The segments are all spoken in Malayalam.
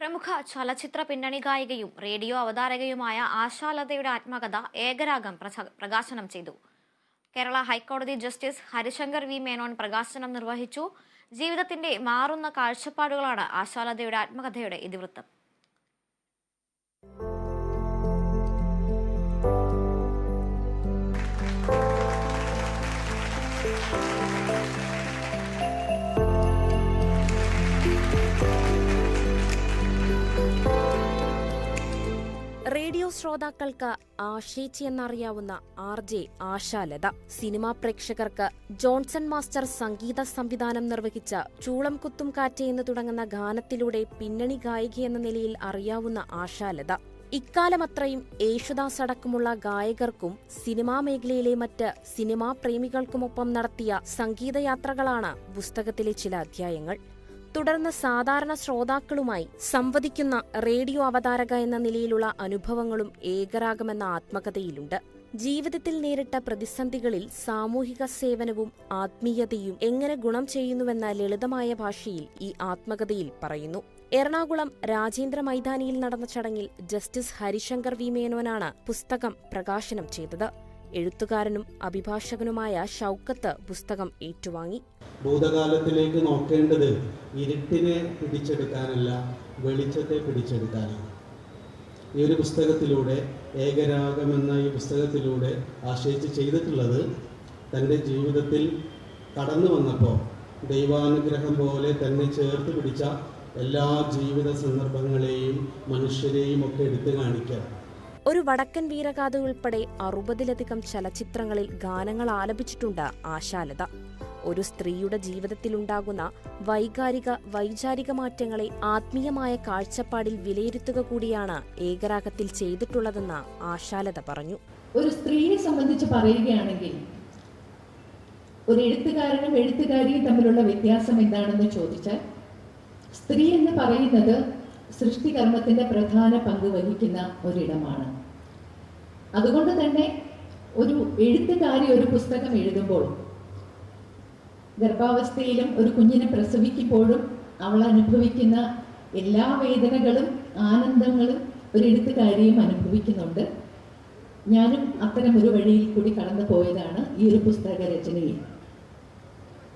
പ്രമുഖ ചലച്ചിത്ര പിന്നണി ഗായികയും റേഡിയോ അവതാരകയുമായ ആശാലതയുടെ ആത്മകഥ ഏകരാഗം പ്രകാശനം ചെയ്തു. കേരള ഹൈക്കോടതി ജസ്റ്റിസ് ഹരിശങ്കർ വി മേനോൻ പ്രകാശനം നിർവഹിച്ചു. ജീവിതത്തിന്റെ മാറുന്ന കാഴ്ചപ്പാടുകളാണ് ആശാലതയുടെ ആത്മകഥയുടെ ഇതിവൃത്തം. റേഡിയോ ശ്രോതാക്കൾക്ക് ആശേച്ചി എന്നറിയാവുന്ന ആർ ജെ ആശാലത. സിനിമാ പ്രേക്ഷകർക്ക് ജോൺസൺ മാസ്റ്റർ സംഗീത സംവിധാനം നിർവഹിച്ച ചൂളം കുത്തും കാറ്റ് എന്ന് തുടങ്ങുന്ന ഗാനത്തിലൂടെ പിന്നണി ഗായിക എന്ന നിലയിൽ അറിയാവുന്ന ആശാലത. ഇക്കാലമത്രയും യേശുദാസ് അടക്കമുള്ള ഗായകർക്കും സിനിമാ മേഖലയിലെ മറ്റ് സിനിമാ പ്രേമികൾക്കുമൊപ്പം നടത്തിയ സംഗീതയാത്രകളാണ് പുസ്തകത്തിലെ ചില അധ്യായങ്ങൾ. തുടർന്ന് സാധാരണ ശ്രോതാക്കളുമായി സംവദിക്കുന്ന റേഡിയോ അവതാരക എന്ന നിലയിലുള്ള അനുഭവങ്ങളും ഏകരാഗമെന്ന ആത്മകഥയിലുണ്ട്. ജീവിതത്തിൽ നേരിട്ട പ്രതിസന്ധികളിൽ സാമൂഹിക സേവനവും ആത്മീയതയും എങ്ങനെ ഗുണം ചെയ്യുന്നുവെന്ന ലളിതമായ ഭാഷയിൽ ഈ ആത്മകഥയിൽ പറയുന്നു. എറണാകുളം രാജേന്ദ്ര മൈതാനിയിൽ നടന്ന ചടങ്ങിൽ ജസ്റ്റിസ് ഹരിശങ്കർ വി മേനോനാണ് പുസ്തകം പ്രകാശനം ചെയ്തത്. എഴുത്തുകാരനും അഭിഭാഷകനുമായ ഷൗക്കത്ത് പുസ്തകം ഏറ്റുവാങ്ങി. ഭൂതകാലത്തിലേക്ക് നോക്കേണ്ടത് ഇരുട്ടിനെ പിടിച്ചെടുക്കാനല്ല വെളിച്ചത്തെ പിടിച്ചെടുക്കാനാണ്. ഈ ഒരു പുസ്തകത്തിലൂടെ ഏകരാഗം എന്ന ഈ പുസ്തകത്തിലൂടെ ആശ്രയിച്ച് ചെയ്തിട്ടുള്ളത് തന്റെ ജീവിതത്തിൽ കടന്നു വന്നപ്പോൾ ദൈവാനുഗ്രഹം പോലെ തന്നെ ചേർത്ത് പിടിച്ച എല്ലാ ജീവിത സന്ദർഭങ്ങളെയും മനുഷ്യരെയും ഒക്കെ എടുത്തു കാണിക്കുക. ഒരു വടക്കൻ വീരഗാഥ ഉൾപ്പെടെ അറുപതിലധികം ചലച്ചിത്രങ്ങളിൽ ഗാനങ്ങൾ ആലപിച്ചിട്ടുണ്ട് ആശാലത. ഒരു സ്ത്രീയുടെ ജീവിതത്തിലുണ്ടാകുന്ന വൈകാരിക വൈചാരിക മാറ്റങ്ങളെ ആത്മീയമായ കാഴ്ചപ്പാടിൽ വിലയിരുത്തുക കൂടിയാണ് ഏകരാഗത്തിൽ ചെയ്തിട്ടുള്ളതെന്ന് ആശാലത പറഞ്ഞു. ഒരു സ്ത്രീയെ സംബന്ധിച്ച് പറയുകയാണെങ്കിൽ ഒരു എഴുത്തുകാരനും എഴുത്തുകാരിയും തമ്മിലുള്ള വ്യത്യാസം എന്താണെന്ന് ചോദിച്ചാൽ സ്ത്രീ എന്ന് പറയുന്നത് സൃഷ്ടികർമ്മത്തിന്റെ പ്രധാന പങ്ക് വഹിക്കുന്ന ഒരിടമാണ്. അതുകൊണ്ട് തന്നെ ഒരു എഴുത്തുകാരി ഒരു പുസ്തകം എഴുതുമ്പോൾ ഗർഭാവസ്ഥയിലും ഒരു കുഞ്ഞിനെ പ്രസവിക്കുമ്പോഴും അവൾ അനുഭവിക്കുന്ന എല്ലാ വേദനകളും ആനന്ദങ്ങളും ഒരു എഴുത്തുകാരിയും അനുഭവിക്കുന്നുണ്ട്. ഞാനും അത്തരം ഒരു വഴിയിൽ കൂടി കടന്നു പോയതാണ് ഈ ഒരു പുസ്തക രചനയിൽ.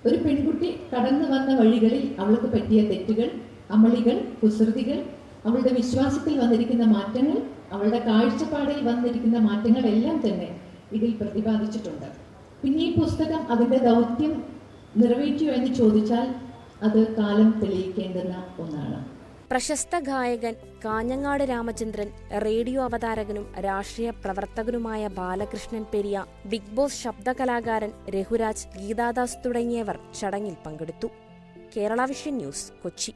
ഒരു പെൺകുട്ടി കടന്നു വന്ന വഴികളിൽ അവൾക്ക് പറ്റിയ തെറ്റുകൾ അമളികൾ കുസൃതികൾ അവളുടെ വിശ്വാസത്തിൽ വന്നിരിക്കുന്ന മാറ്റങ്ങൾ അവളുടെ കാഴ്ചപ്പാടിൽ വന്നിരിക്കുന്ന മാറ്റങ്ങൾ എല്ലാം തന്നെ ഇതിൽ പ്രതിപാദിച്ചിട്ടുണ്ട്. പിന്നെ ഈ പുസ്തകം അതിന്റെ ദൗത്യം നിറവേറ്റിയോ എന്ന് ചോദിച്ചാൽ അത് കാലം തെളിയിക്കേണ്ടുന്ന ഒന്നാണ്. പ്രശസ്ത ഗായകൻ കാഞ്ഞങ്ങാട് രാമചന്ദ്രൻ റേഡിയോ അവതാരകനും രാഷ്ട്രീയ പ്രവർത്തകനുമായ ബാലകൃഷ്ണൻ പെരിയ ബിഗ് ബോസ് ശബ്ദകലാകാരൻ രഘുരാജ് ഗീതാദാസ് തുടങ്ങിയവർ ചടങ്ങിൽ പങ്കെടുത്തു. Kerala Vision News Kochi.